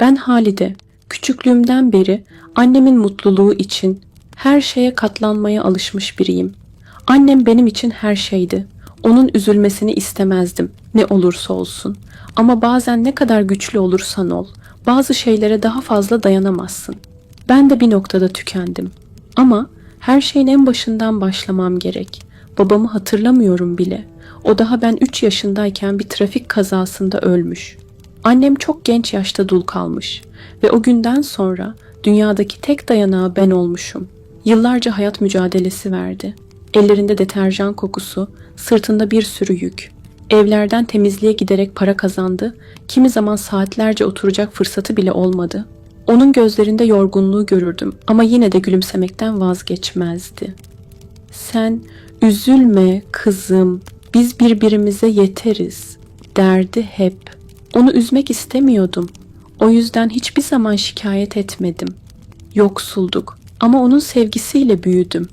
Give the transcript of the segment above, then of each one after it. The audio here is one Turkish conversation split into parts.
Ben Halide, küçüklüğümden beri annemin mutluluğu için her şeye katlanmaya alışmış biriyim. Annem benim için her şeydi. Onun üzülmesini istemezdim ne olursa olsun. Ama bazen ne kadar güçlü olursan ol, bazı şeylere daha fazla dayanamazsın. Ben de bir noktada tükendim. Ama her şeyin en başından başlamam gerek. Babamı hatırlamıyorum bile. O daha ben 3 yaşındayken bir trafik kazasında ölmüş. Annem çok genç yaşta dul kalmış ve o günden sonra dünyadaki tek dayanağı ben olmuşum. Yıllarca hayat mücadelesi verdi. Ellerinde deterjan kokusu, sırtında bir sürü yük. Evlerden temizliğe giderek para kazandı. Kimi zaman saatlerce oturacak fırsatı bile olmadı. Onun gözlerinde yorgunluğu görürdüm ama yine de gülümsemekten vazgeçmezdi. Sen üzülme kızım, biz birbirimize yeteriz derdi hep. Onu üzmek istemiyordum. O yüzden hiçbir zaman şikayet etmedim. Yoksulduk ama onun sevgisiyle büyüdüm.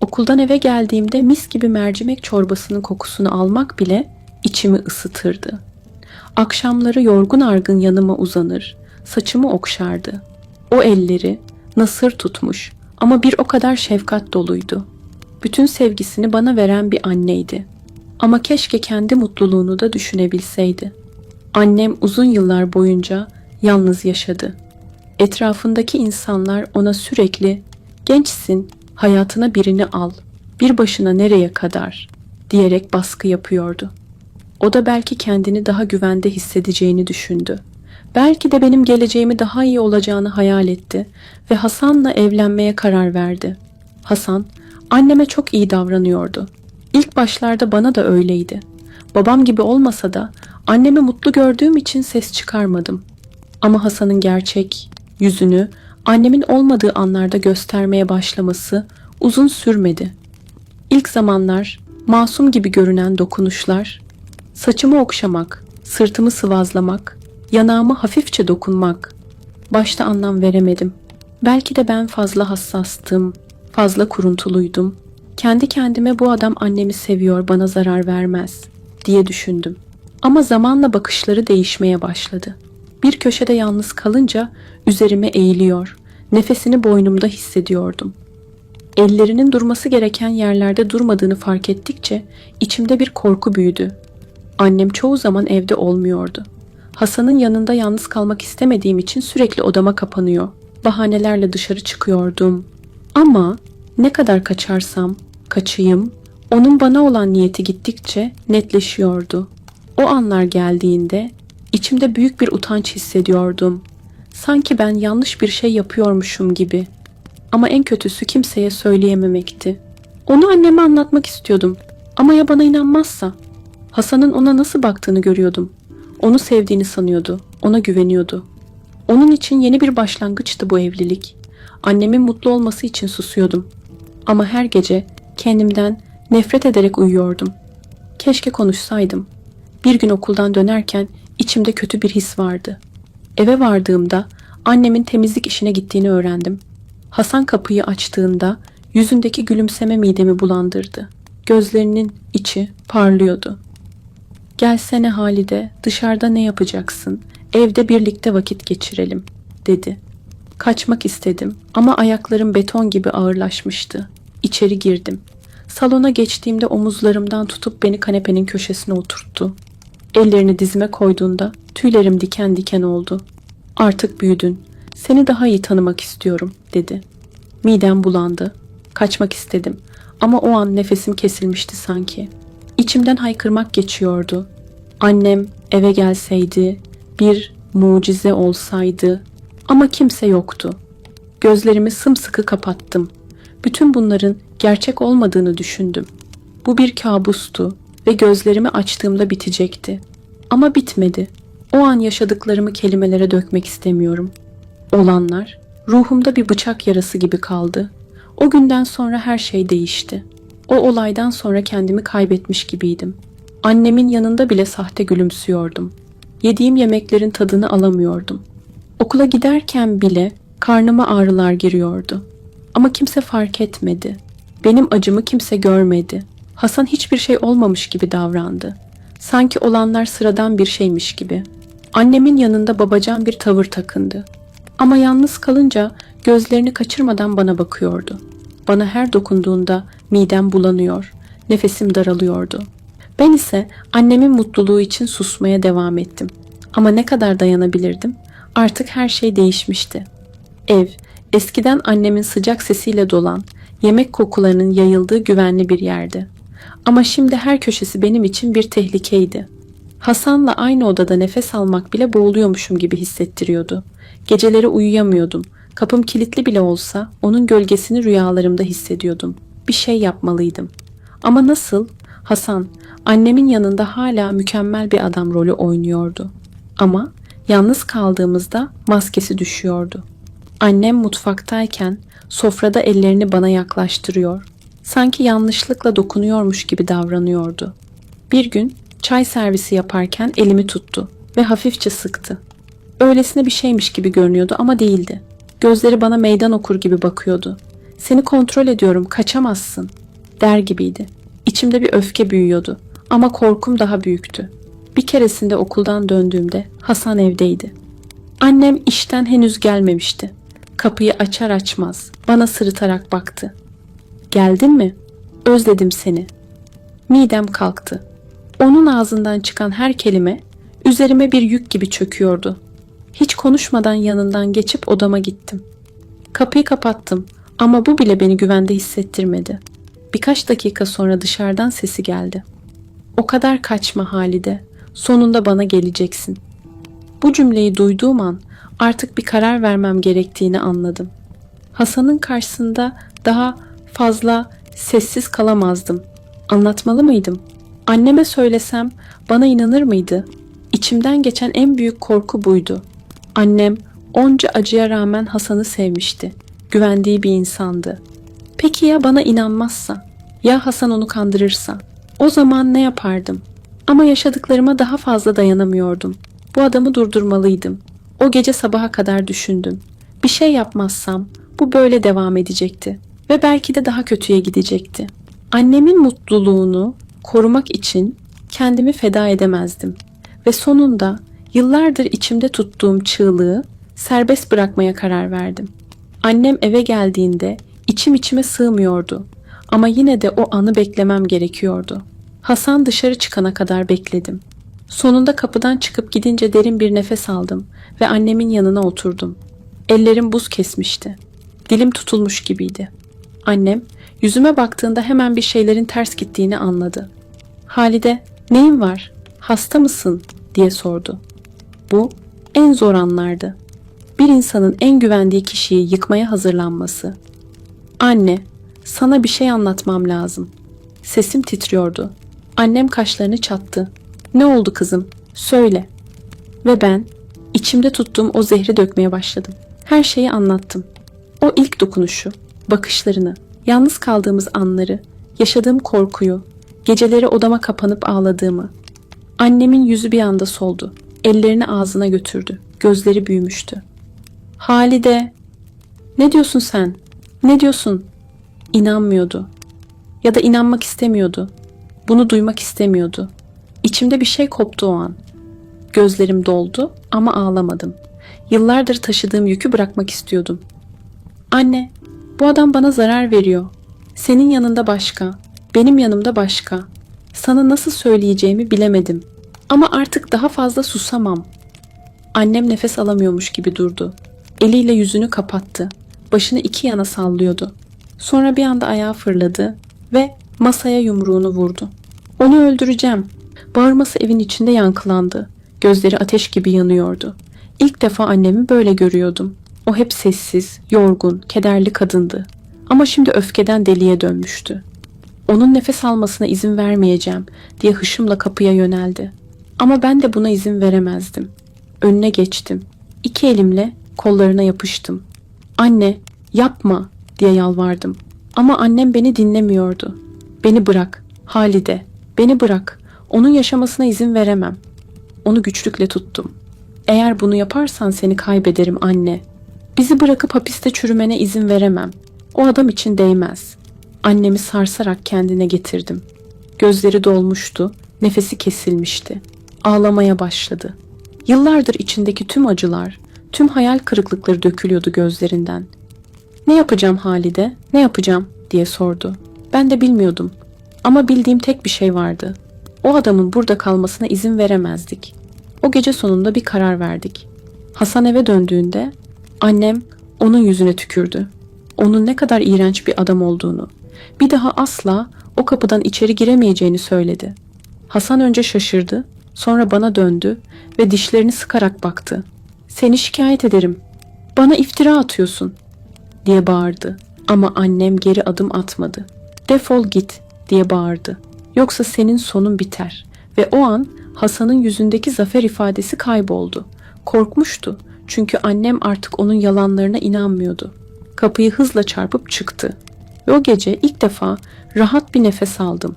Okuldan eve geldiğimde mis gibi mercimek çorbasının kokusunu almak bile içimi ısıtırdı. Akşamları yorgun argın yanıma uzanır, saçımı okşardı. O elleri nasır tutmuş ama bir o kadar şefkat doluydu. Bütün sevgisini bana veren bir anneydi. Ama keşke kendi mutluluğunu da düşünebilseydi. Annem uzun yıllar boyunca yalnız yaşadı. Etrafındaki insanlar ona sürekli gençsin, hayatına birini al, bir başına nereye kadar diyerek baskı yapıyordu. O da belki kendini daha güvende hissedeceğini düşündü. Belki de benim geleceğimi daha iyi olacağını hayal etti ve Hasan'la evlenmeye karar verdi. Hasan, anneme çok iyi davranıyordu. İlk başlarda bana da öyleydi. Babam gibi olmasa da annemi mutlu gördüğüm için ses çıkarmadım. Ama Hasan'ın gerçek yüzünü annemin olmadığı anlarda göstermeye başlaması uzun sürmedi. İlk zamanlar masum gibi görünen dokunuşlar, saçımı okşamak, sırtımı sıvazlamak, yanağıma hafifçe dokunmak. Başta anlam veremedim. Belki de ben fazla hassastım, fazla kuruntuluydum. Kendi kendime bu adam annemi seviyor, bana zarar vermez diye düşündüm. Ama zamanla bakışları değişmeye başladı. Bir köşede yalnız kalınca üzerime eğiliyor, nefesini boynumda hissediyordum. Ellerinin durması gereken yerlerde durmadığını fark ettikçe içimde bir korku büyüdü. Annem çoğu zaman evde olmuyordu. Hasan'ın yanında yalnız kalmak istemediğim için sürekli odama kapanıyor. Bahanelerle dışarı çıkıyordum. Ama ne kadar kaçarsam kaçayım, onun bana olan niyeti gittikçe netleşiyordu. O anlar geldiğinde içimde büyük bir utanç hissediyordum. Sanki ben yanlış bir şey yapıyormuşum gibi. Ama en kötüsü kimseye söyleyememekti. Onu anneme anlatmak istiyordum. Ama ya bana inanmazsa? Hasan'ın ona nasıl baktığını görüyordum. Onu sevdiğini sanıyordu. Ona güveniyordu. Onun için yeni bir başlangıçtı bu evlilik. Annemin mutlu olması için susuyordum. Ama her gece kendimden nefret ederek uyuyordum. Keşke konuşsaydım. Bir gün okuldan dönerken içimde kötü bir his vardı. Eve vardığımda annemin temizlik işine gittiğini öğrendim. Hasan kapıyı açtığında yüzündeki gülümseme midemi bulandırdı. Gözlerinin içi parlıyordu. Gelsene Halide, dışarıda ne yapacaksın? Evde birlikte vakit geçirelim, dedi. Kaçmak istedim ama ayaklarım beton gibi ağırlaşmıştı. İçeri girdim. Salona geçtiğimde omuzlarımdan tutup beni kanepenin köşesine oturttu. Ellerini dizime koyduğunda tüylerim diken diken oldu. Artık büyüdün. Seni daha iyi tanımak istiyorum, dedi. Midem bulandı. Kaçmak istedim ama o an nefesim kesilmişti sanki. İçimden haykırmak geçiyordu. Annem eve gelseydi, bir mucize olsaydı ama kimse yoktu. Gözlerimi sımsıkı kapattım. Bütün bunların gerçek olmadığını düşündüm. Bu bir kabustu ve gözlerimi açtığımda bitecekti. Ama bitmedi. O an yaşadıklarımı kelimelere dökmek istemiyorum. Olanlar ruhumda bir bıçak yarası gibi kaldı. O günden sonra her şey değişti. O olaydan sonra kendimi kaybetmiş gibiydim. Annemin yanında bile sahte gülümsüyordum. Yediğim yemeklerin tadını alamıyordum. Okula giderken bile karnıma ağrılar giriyordu. Ama kimse fark etmedi. Benim acımı kimse görmedi. Hasan hiçbir şey olmamış gibi davrandı. Sanki olanlar sıradan bir şeymiş gibi. Annemin yanında babacan bir tavır takındı. Ama yalnız kalınca gözlerini kaçırmadan bana bakıyordu. Bana her dokunduğunda midem bulanıyor, nefesim daralıyordu. Ben ise annemin mutluluğu için susmaya devam ettim. Ama ne kadar dayanabilirdim? Artık her şey değişmişti. Ev, eskiden annemin sıcak sesiyle dolan, yemek kokularının yayıldığı güvenli bir yerdi. Ama şimdi her köşesi benim için bir tehlikeydi. Hasan'la aynı odada nefes almak bile boğuluyormuşum gibi hissettiriyordu. Geceleri uyuyamıyordum. Kapım kilitli bile olsa onun gölgesini rüyalarımda hissediyordum. Bir şey yapmalıydım. Ama nasıl? Hasan, annemin yanında hala mükemmel bir adam rolü oynuyordu. Ama yalnız kaldığımızda maskesi düşüyordu. Annem mutfaktayken sofrada ellerini bana yaklaştırıyor. Sanki yanlışlıkla dokunuyormuş gibi davranıyordu. Bir gün çay servisi yaparken elimi tuttu ve hafifçe sıktı. Öylesine bir şeymiş gibi görünüyordu ama değildi. Gözleri bana meydan okur gibi bakıyordu. Seni kontrol ediyorum, kaçamazsın der gibiydi. İçimde bir öfke büyüyordu ama korkum daha büyüktü. Bir keresinde okuldan döndüğümde Hasan evdeydi. Annem işten henüz gelmemişti. Kapıyı açar açmaz bana sırıtarak baktı. Geldin mi? Özledim seni. Midem kalktı. Onun ağzından çıkan her kelime üzerime bir yük gibi çöküyordu. Hiç konuşmadan yanından geçip odama gittim. Kapıyı kapattım ama bu bile beni güvende hissettirmedi. Birkaç dakika sonra dışarıdan sesi geldi. O kadar kaçma Halide. Sonunda bana geleceksin. Bu cümleyi duyduğum an artık bir karar vermem gerektiğini anladım. Hasan'ın karşısında daha fazla sessiz kalamazdım. Anlatmalı mıydım? Anneme söylesem bana inanır mıydı? İçimden geçen en büyük korku buydu. Annem onca acıya rağmen Hasan'ı sevmişti. Güvendiği bir insandı. Peki ya bana inanmazsa? Ya Hasan onu kandırırsa? O zaman ne yapardım? Ama yaşadıklarıma daha fazla dayanamıyordum. Bu adamı durdurmalıydım. O gece sabaha kadar düşündüm. Bir şey yapmazsam bu böyle devam edecekti ve belki de daha kötüye gidecekti. Annemin mutluluğunu korumak için kendimi feda edemezdim ve sonunda yıllardır içimde tuttuğum çığlığı serbest bırakmaya karar verdim. Annem eve geldiğinde içim içime sığmıyordu ama yine de o anı beklemem gerekiyordu. Hasan dışarı çıkana kadar bekledim. Sonunda kapıdan çıkıp gidince derin bir nefes aldım ve annemin yanına oturdum. Ellerim buz kesmişti. Dilim tutulmuş gibiydi. Annem yüzüme baktığında hemen bir şeylerin ters gittiğini anladı. Halide, neyin var? Hasta mısın? diye sordu. Bu en zor anlardı. Bir insanın en güvendiği kişiyi yıkmaya hazırlanması. Anne, sana bir şey anlatmam lazım. Sesim titriyordu. Annem kaşlarını çattı. Ne oldu kızım? Söyle. Ve ben içimde tuttuğum o zehri dökmeye başladım. Her şeyi anlattım. O ilk dokunuşu, bakışlarını, yalnız kaldığımız anları, yaşadığım korkuyu, geceleri odama kapanıp ağladığımı. Annemin yüzü bir anda soldu. Ellerini ağzına götürdü. Gözleri büyümüştü. Halide, ne diyorsun sen? Ne diyorsun? İnanmıyordu. Ya da inanmak istemiyordu. Bunu duymak istemiyordu. İçimde bir şey koptu o an. Gözlerim doldu ama ağlamadım. Yıllardır taşıdığım yükü bırakmak istiyordum. Anne, bu adam bana zarar veriyor. Senin yanında başka, benim yanımda başka. Sana nasıl söyleyeceğimi bilemedim. Ama artık daha fazla susamam. Annem nefes alamıyormuş gibi durdu. Eliyle yüzünü kapattı. Başını iki yana sallıyordu. Sonra bir anda ayağa fırladı ve masaya yumruğunu vurdu. Onu öldüreceğim. Bağırması evin içinde yankılandı. Gözleri ateş gibi yanıyordu. İlk defa annemi böyle görüyordum. O hep sessiz, yorgun, kederli kadındı. Ama şimdi öfkeden deliye dönmüştü. Onun nefes almasına izin vermeyeceğim diye hışımla kapıya yöneldi. Ama ben de buna izin veremezdim. Önüne geçtim. İki elimle kollarına yapıştım. Anne, yapma diye yalvardım. Ama annem beni dinlemiyordu. Beni bırak, Halide, beni bırak. Onun yaşamasına izin veremem. Onu güçlükle tuttum. Eğer bunu yaparsan seni kaybederim anne. Bizi bırakıp hapiste çürümene izin veremem. O adam için değmez. Annemi sarsarak kendine getirdim. Gözleri dolmuştu, nefesi kesilmişti. Ağlamaya başladı. Yıllardır içindeki tüm acılar, tüm hayal kırıklıkları dökülüyordu gözlerinden. Ne yapacağım Halide, ne yapacağım diye sordu. Ben de bilmiyordum. Ama bildiğim tek bir şey vardı. O adamın burada kalmasına izin veremezdik. O gece sonunda bir karar verdik. Hasan eve döndüğünde annem onun yüzüne tükürdü. Onun ne kadar iğrenç bir adam olduğunu, bir daha asla o kapıdan içeri giremeyeceğini söyledi. Hasan önce şaşırdı, sonra bana döndü ve dişlerini sıkarak baktı. Seni şikayet ederim. Bana iftira atıyorsun diye bağırdı. Ama annem geri adım atmadı. Defol git diye bağırdı. Yoksa senin sonun biter. Ve o an Hasan'ın yüzündeki zafer ifadesi kayboldu. Korkmuştu. Çünkü annem artık onun yalanlarına inanmıyordu. Kapıyı hızla çarpıp çıktı. Ve o gece ilk defa rahat bir nefes aldım.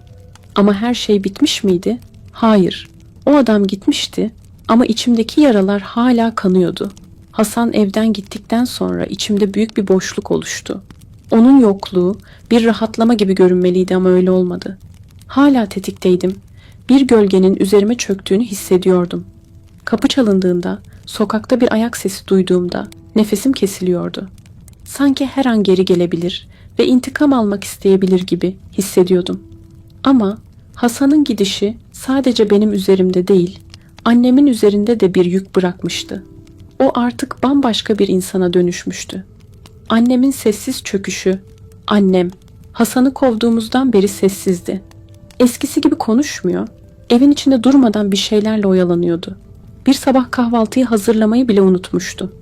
Ama her şey bitmiş miydi? Hayır. O adam gitmişti ama içimdeki yaralar hala kanıyordu. Hasan evden gittikten sonra içimde büyük bir boşluk oluştu. Onun yokluğu bir rahatlama gibi görünmeliydi ama öyle olmadı. Hala tetikteydim. Bir gölgenin üzerime çöktüğünü hissediyordum. Kapı çalındığında, sokakta bir ayak sesi duyduğumda nefesim kesiliyordu. Sanki her an geri gelebilir ve intikam almak isteyebilir gibi hissediyordum. Ama Hasan'ın gidişi sadece benim üzerimde değil, annemin üzerinde de bir yük bırakmıştı. O artık bambaşka bir insana dönüşmüştü. Annemin sessiz çöküşü, annem, Hasan'ı kovduğumuzdan beri sessizdi. Eskisi gibi konuşmuyor, evin içinde durmadan bir şeylerle oyalanıyordu. Bir sabah kahvaltıyı hazırlamayı bile unutmuştu.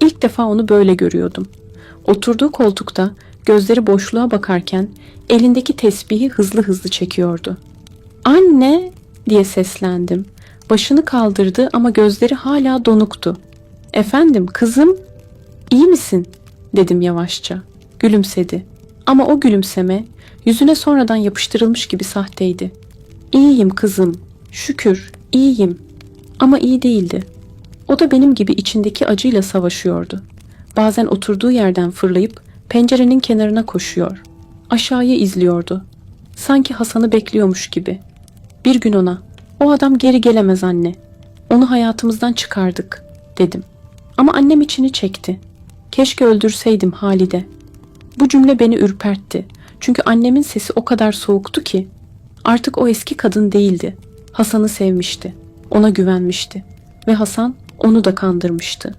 İlk defa onu böyle görüyordum. Oturduğu koltukta gözleri boşluğa bakarken elindeki tesbihi hızlı hızlı çekiyordu. Anne diye seslendim. Başını kaldırdı ama gözleri hala donuktu. Efendim kızım iyi misin? dedim yavaşça. Gülümsedi. Ama o gülümseme yüzüne sonradan yapıştırılmış gibi sahteydi. İyiyim kızım. Şükür iyiyim. Ama iyi değildi. O da benim gibi içindeki acıyla savaşıyordu. Bazen oturduğu yerden fırlayıp pencerenin kenarına koşuyor. Aşağıyı izliyordu. Sanki Hasan'ı bekliyormuş gibi. Bir gün ona, o adam geri gelemez anne. Onu hayatımızdan çıkardık, dedim. Ama annem içini çekti. Keşke öldürseydim Halide. Bu cümle beni ürpertti. Çünkü annemin sesi o kadar soğuktu ki. Artık o eski kadın değildi. Hasan'ı sevmişti. Ona güvenmişti. Ve Hasan onu da kandırmıştı.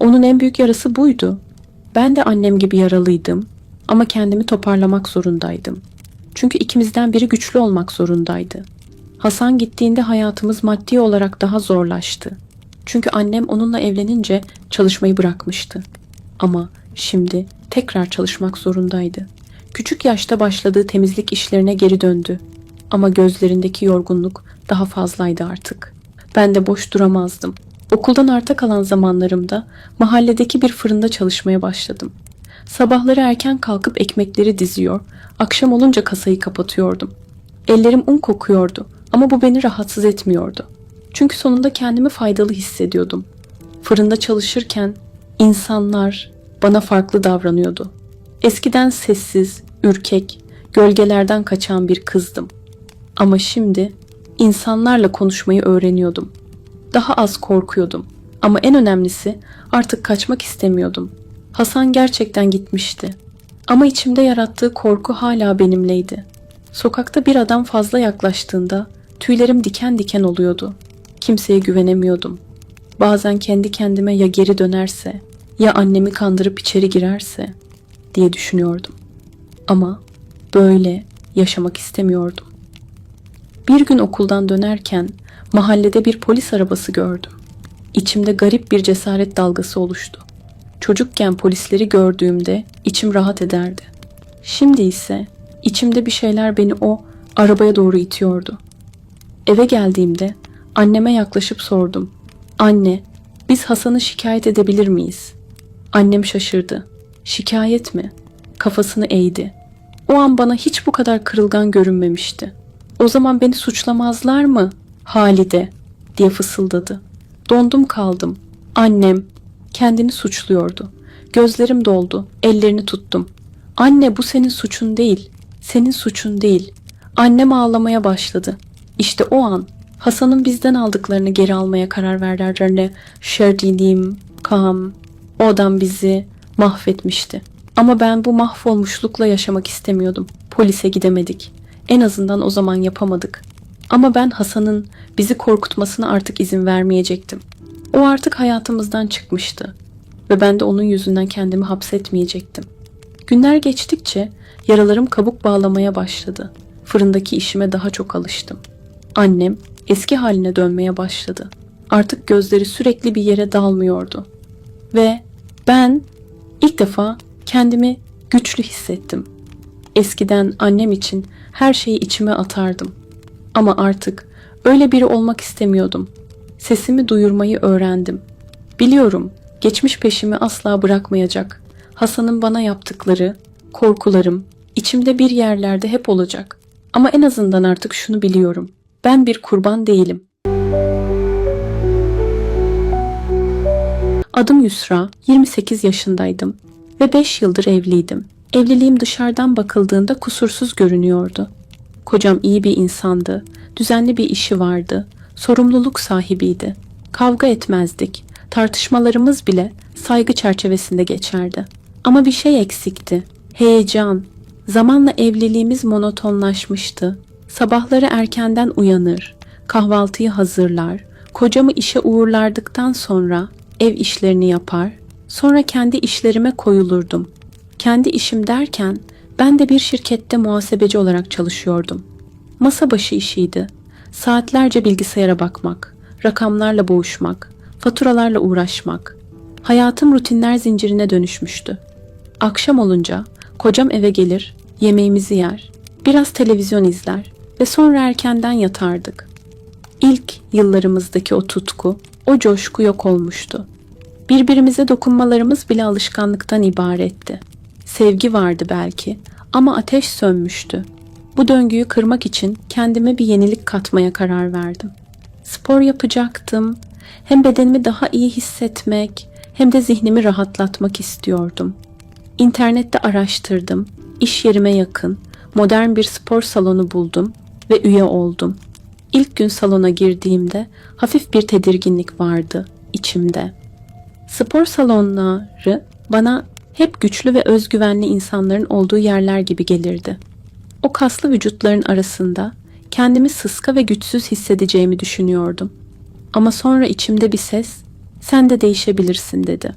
Onun en büyük yarası buydu. Ben de annem gibi yaralıydım ama kendimi toparlamak zorundaydım. Çünkü ikimizden biri güçlü olmak zorundaydı. Hasan gittiğinde hayatımız maddi olarak daha zorlaştı. Çünkü annem onunla evlenince çalışmayı bırakmıştı. Ama şimdi tekrar çalışmak zorundaydı. Küçük yaşta başladığı temizlik işlerine geri döndü. Ama gözlerindeki yorgunluk daha fazlaydı artık. Ben de boş duramazdım. Okuldan arta kalan zamanlarımda mahalledeki bir fırında çalışmaya başladım. Sabahları erken kalkıp ekmekleri diziyor, akşam olunca kasayı kapatıyordum. Ellerim un kokuyordu ama bu beni rahatsız etmiyordu. Çünkü sonunda kendimi faydalı hissediyordum. Fırında çalışırken insanlar bana farklı davranıyordu. Eskiden sessiz, ürkek, gölgelerden kaçan bir kızdım. Ama şimdi insanlarla konuşmayı öğreniyordum. Daha az korkuyordum. Ama en önemlisi artık kaçmak istemiyordum. Hasan gerçekten gitmişti. Ama içimde yarattığı korku hala benimleydi. Sokakta bir adam fazla yaklaştığında tüylerim diken diken oluyordu. Kimseye güvenemiyordum. Bazen kendi kendime ya geri dönerse, ya annemi kandırıp içeri girerse diye düşünüyordum. Ama böyle yaşamak istemiyordum. Bir gün okuldan dönerken mahallede bir polis arabası gördüm. İçimde garip bir cesaret dalgası oluştu. Çocukken polisleri gördüğümde içim rahat ederdi. Şimdi ise içimde bir şeyler beni o arabaya doğru itiyordu. Eve geldiğimde anneme yaklaşıp sordum. Anne, biz Hasan'ı şikayet edebilir miyiz? Annem şaşırdı. Şikayet mi? Kafasını eğdi. O an bana hiç bu kadar kırılgan görünmemişti. O zaman beni suçlamazlar mı? Halide diye fısıldadı. Dondum kaldım. Annem kendini suçluyordu. Gözlerim doldu. Ellerini tuttum. Anne bu senin suçun değil. Senin suçun değil. Annem ağlamaya başladı. İşte o an Hasan'ın bizden aldıklarını geri almaya karar verdilerine Şerdinim, Kam, o adam bizi mahvetmişti. Ama ben bu mahvolmuşlukla yaşamak istemiyordum. Polise gidemedik. En azından o zaman yapamadık. Ama ben Hasan'ın bizi korkutmasına artık izin vermeyecektim. O artık hayatımızdan çıkmıştı ve ben de onun yüzünden kendimi hapsetmeyecektim. Günler geçtikçe yaralarım kabuk bağlamaya başladı. Fırındaki işime daha çok alıştım. Annem eski haline dönmeye başladı. Artık gözleri sürekli bir yere dalmıyordu. Ve ben ilk defa kendimi güçlü hissettim. Eskiden annem için her şeyi içime atardım. Ama artık öyle biri olmak istemiyordum. Sesimi duyurmayı öğrendim. Biliyorum, geçmiş peşimi asla bırakmayacak. Hasan'ın bana yaptıkları, korkularım, içimde bir yerlerde hep olacak. Ama en azından artık şunu biliyorum. Ben bir kurban değilim. Adım Yusra, 28 yaşındaydım ve 5 yıldır evliydim. Evliliğim dışarıdan bakıldığında kusursuz görünüyordu. Kocam iyi bir insandı, düzenli bir işi vardı, sorumluluk sahibiydi. Kavga etmezdik, tartışmalarımız bile saygı çerçevesinde geçerdi. Ama bir şey eksikti, heyecan. Zamanla evliliğimiz monotonlaşmıştı. Sabahları erkenden uyanır, kahvaltıyı hazırlar, kocamı işe uğurlardıktan sonra ev işlerini yapar, sonra kendi işlerime koyulurdum. Kendi işim derken ben de bir şirkette muhasebeci olarak çalışıyordum. Masa başı işiydi. Saatlerce bilgisayara bakmak, rakamlarla boğuşmak, faturalarla uğraşmak. Hayatım rutinler zincirine dönüşmüştü. Akşam olunca kocam eve gelir, yemeğimizi yer, biraz televizyon izler ve sonra erkenden yatardık. İlk yıllarımızdaki o tutku, o coşku yok olmuştu. Birbirimize dokunmalarımız bile alışkanlıktan ibaretti. Sevgi vardı belki ama ateş sönmüştü. Bu döngüyü kırmak için kendime bir yenilik katmaya karar verdim. Spor yapacaktım. Hem bedenimi daha iyi hissetmek hem de zihnimi rahatlatmak istiyordum. İnternette araştırdım. İş yerime yakın, modern bir spor salonu buldum ve üye oldum. İlk gün salona girdiğimde hafif bir tedirginlik vardı içimde. Spor salonları bana hep güçlü ve özgüvenli insanların olduğu yerler gibi gelirdi. O kaslı vücutların arasında kendimi sıska ve güçsüz hissedeceğimi düşünüyordum. Ama sonra içimde bir ses, sen de değişebilirsin dedi.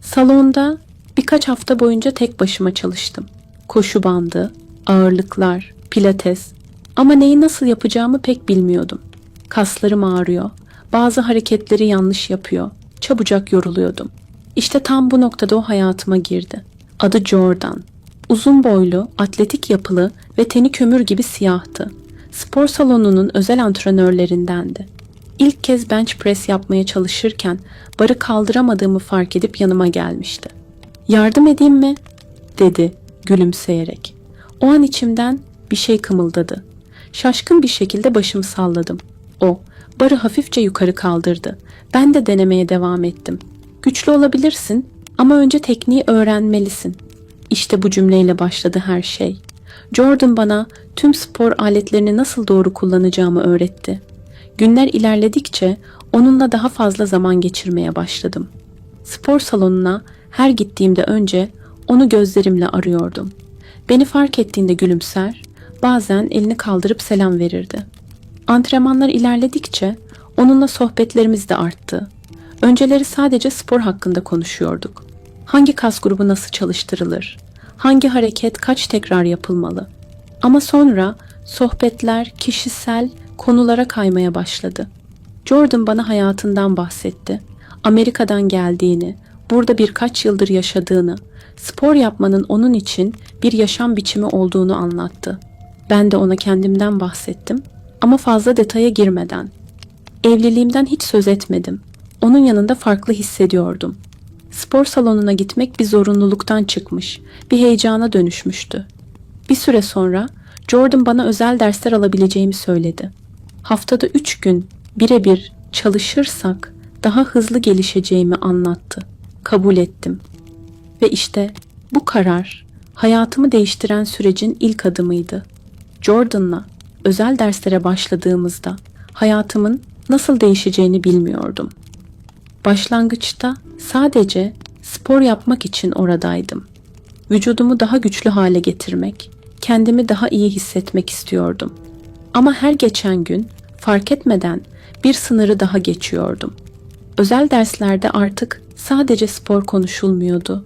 Salonda birkaç hafta boyunca tek başıma çalıştım. Koşu bandı, ağırlıklar, pilates ama neyi nasıl yapacağımı pek bilmiyordum. Kaslarım ağrıyor, bazı hareketleri yanlış yapıyor, çabucak yoruluyordum. İşte tam bu noktada o hayatıma girdi. Adı Jordan. Uzun boylu, atletik yapılı ve teni kömür gibi siyahtı. Spor salonunun özel antrenörlerindendi. İlk kez bench press yapmaya çalışırken barı kaldıramadığımı fark edip yanıma gelmişti. Yardım edeyim mi? dedi gülümseyerek. O an içimden bir şey kımıldadı. Şaşkın bir şekilde başımı salladım. O, barı hafifçe yukarı kaldırdı. Ben de denemeye devam ettim. Güçlü olabilirsin ama önce tekniği öğrenmelisin. İşte bu cümleyle başladı her şey. Jordan bana tüm spor aletlerini nasıl doğru kullanacağımı öğretti. Günler ilerledikçe onunla daha fazla zaman geçirmeye başladım. Spor salonuna her gittiğimde önce onu gözlerimle arıyordum. Beni fark ettiğinde gülümser, bazen elini kaldırıp selam verirdi. Antrenmanlar ilerledikçe onunla sohbetlerimiz de arttı. Önceleri sadece spor hakkında konuşuyorduk. Hangi kas grubu nasıl çalıştırılır? Hangi hareket kaç tekrar yapılmalı? Ama sonra sohbetler kişisel konulara kaymaya başladı. Jordan bana hayatından bahsetti. Amerika'dan geldiğini, burada birkaç yıldır yaşadığını, spor yapmanın onun için bir yaşam biçimi olduğunu anlattı. Ben de ona kendimden bahsettim ama fazla detaya girmeden. Evliliğimden hiç söz etmedim. Onun yanında farklı hissediyordum. Spor salonuna gitmek bir zorunluluktan çıkmış, bir heyecana dönüşmüştü. Bir süre sonra Jordan bana özel dersler alabileceğimi söyledi. Haftada üç gün birebir çalışırsak daha hızlı gelişeceğimi anlattı. Kabul ettim. Ve işte bu karar hayatımı değiştiren sürecin ilk adımıydı. Jordan'la özel derslere başladığımızda hayatımın nasıl değişeceğini bilmiyordum. Başlangıçta sadece spor yapmak için oradaydım. Vücudumu daha güçlü hale getirmek, kendimi daha iyi hissetmek istiyordum. Ama her geçen gün fark etmeden bir sınırı daha geçiyordum. Özel derslerde artık sadece spor konuşulmuyordu.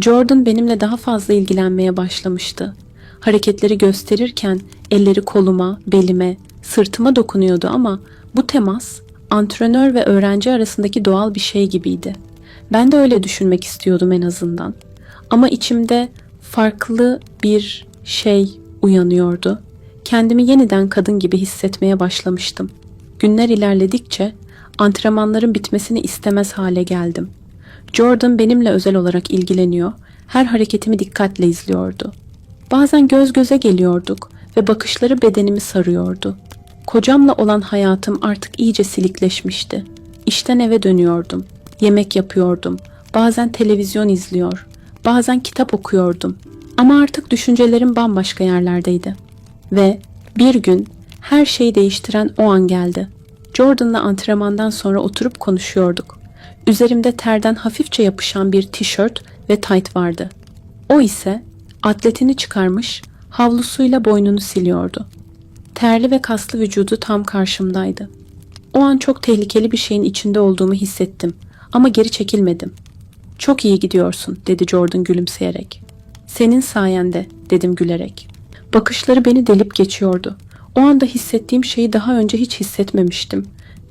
Jordan benimle daha fazla ilgilenmeye başlamıştı. Hareketleri gösterirken elleri koluma, belime, sırtıma dokunuyordu ama bu temas antrenör ve öğrenci arasındaki doğal bir şey gibiydi. Ben de öyle düşünmek istiyordum en azından. Ama içimde farklı bir şey uyanıyordu. Kendimi yeniden kadın gibi hissetmeye başlamıştım. Günler ilerledikçe antrenmanların bitmesini istemez hale geldim. Jordan benimle özel olarak ilgileniyor, her hareketimi dikkatle izliyordu. Bazen göz göze geliyorduk ve bakışları bedenimi sarıyordu. Kocamla olan hayatım artık iyice silikleşmişti. İşten eve dönüyordum. Yemek yapıyordum. Bazen televizyon izliyor. Bazen kitap okuyordum. Ama artık düşüncelerim bambaşka yerlerdeydi. Ve bir gün her şeyi değiştiren o an geldi. Jordan'la antrenmandan sonra oturup konuşuyorduk. Üzerimde terden hafifçe yapışan bir tişört ve tayt vardı. O ise atletini çıkarmış, havlusuyla boynunu siliyordu. Terli ve kaslı vücudu tam karşımdaydı. O an çok tehlikeli bir şeyin içinde olduğumu hissettim ama geri çekilmedim. Çok iyi gidiyorsun dedi Jordan gülümseyerek. Senin sayende dedim gülerek. Bakışları beni delip geçiyordu. O anda hissettiğim şeyi daha önce hiç hissetmemiştim.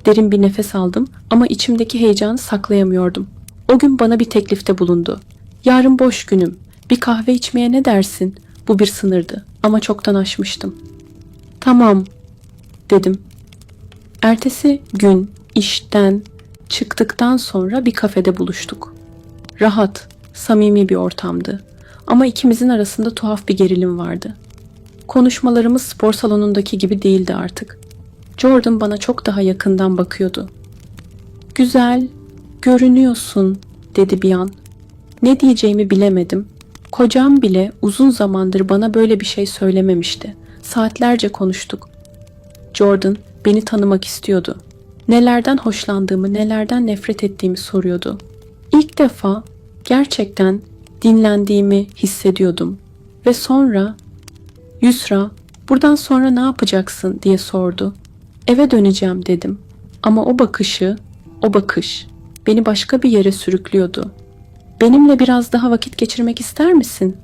Derin bir nefes aldım ama içimdeki heyecanı saklayamıyordum. O gün bana bir teklifte bulundu. Yarın boş günüm. Bir kahve içmeye ne dersin? Bu bir sınırdı ama çoktan aşmıştım. Tamam dedim. Ertesi gün işten çıktıktan sonra bir kafede buluştuk. Rahat, samimi bir ortamdı. Ama ikimizin arasında tuhaf bir gerilim vardı. Konuşmalarımız spor salonundaki gibi değildi artık. Jordan bana çok daha yakından bakıyordu. Güzel, görünüyorsun dedi bir an. Ne diyeceğimi bilemedim. Kocam bile uzun zamandır bana böyle bir şey söylememişti. Saatlerce konuştuk. Jordan beni tanımak istiyordu. Nelerden hoşlandığımı, nelerden nefret ettiğimi soruyordu. İlk defa gerçekten dinlendiğimi hissediyordum. Ve sonra Yusra, buradan sonra ne yapacaksın diye sordu. Eve döneceğim dedim. Ama o bakışı, o bakış beni başka bir yere sürüklüyordu. Benimle biraz daha vakit geçirmek ister misin?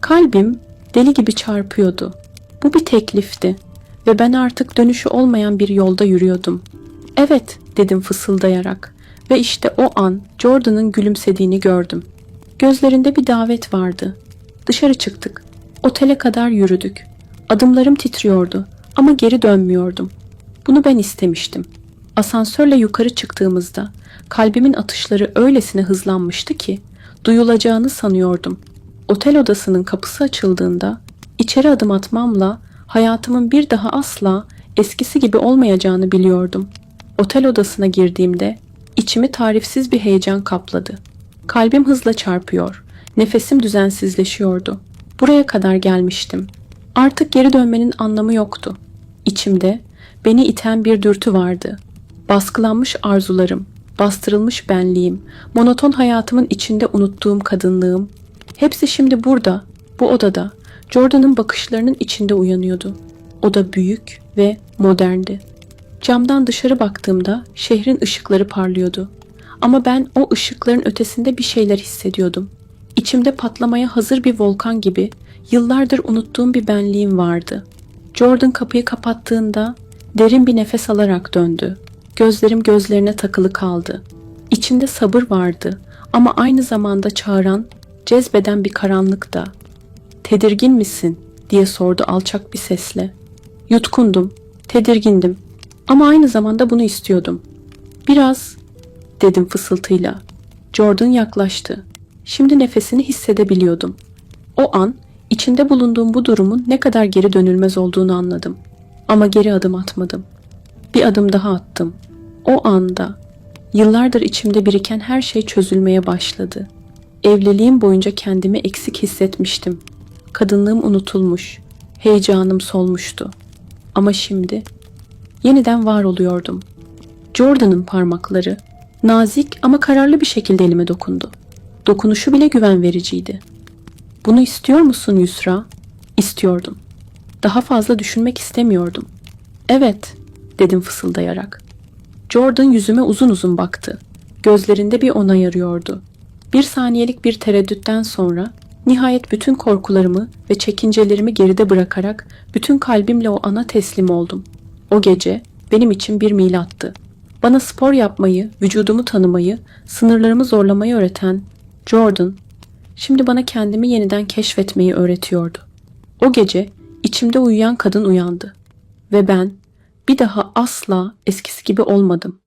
Kalbim deli gibi çarpıyordu. Bu bir teklifti ve ben artık dönüşü olmayan bir yolda yürüyordum. Evet dedim fısıldayarak ve işte o an Jordan'ın gülümsediğini gördüm. Gözlerinde bir davet vardı. Dışarı çıktık. Otele kadar yürüdük. Adımlarım titriyordu ama geri dönmüyordum. Bunu ben istemiştim. Asansörle yukarı çıktığımızda kalbimin atışları öylesine hızlanmıştı ki duyulacağını sanıyordum. Otel odasının kapısı açıldığında içeri adım atmamla hayatımın bir daha asla eskisi gibi olmayacağını biliyordum. Otel odasına girdiğimde içimi tarifsiz bir heyecan kapladı. Kalbim hızla çarpıyor, nefesim düzensizleşiyordu. Buraya kadar gelmiştim. Artık geri dönmenin anlamı yoktu. İçimde beni iten bir dürtü vardı. Baskılanmış arzularım, bastırılmış benliğim, monoton hayatımın içinde unuttuğum kadınlığım, hepsi şimdi burada, bu odada, Jordan'ın bakışlarının içinde uyanıyordu. Oda büyük ve moderndi. Camdan dışarı baktığımda şehrin ışıkları parlıyordu. Ama ben o ışıkların ötesinde bir şeyler hissediyordum. İçimde patlamaya hazır bir volkan gibi yıllardır unuttuğum bir benliğim vardı. Jordan kapıyı kapattığında derin bir nefes alarak döndü. Gözlerim gözlerine takılı kaldı. İçinde sabır vardı ama aynı zamanda çağıran, cezbeden bir karanlık da. Tedirgin misin? diye sordu alçak bir sesle. Yutkundum, tedirgindim ama aynı zamanda bunu istiyordum. Biraz dedim fısıltıyla. Jordan yaklaştı. Şimdi nefesini hissedebiliyordum. O an içinde bulunduğum bu durumun ne kadar geri dönülmez olduğunu anladım. Ama geri adım atmadım. Bir adım daha attım. O anda yıllardır içimde biriken her şey çözülmeye başladı. Evliliğim boyunca kendimi eksik hissetmiştim. Kadınlığım unutulmuş, heyecanım solmuştu. Ama şimdi yeniden var oluyordum. Jordan'ın parmakları nazik ama kararlı bir şekilde elime dokundu. Dokunuşu bile güven vericiydi. Bunu istiyor musun Yusra? İstiyordum. Daha fazla düşünmek istemiyordum. Evet, dedim fısıldayarak. Jordan yüzüme uzun uzun baktı. Gözlerinde bir onay arıyordu. Bir saniyelik bir tereddütten sonra nihayet bütün korkularımı ve çekincelerimi geride bırakarak bütün kalbimle o ana teslim oldum. O gece benim için bir milattı. Bana spor yapmayı, vücudumu tanımayı, sınırlarımı zorlamayı öğreten Jordan, şimdi bana kendimi yeniden keşfetmeyi öğretiyordu. O gece içimde uyuyan kadın uyandı ve ben bir daha asla eskisi gibi olmadım.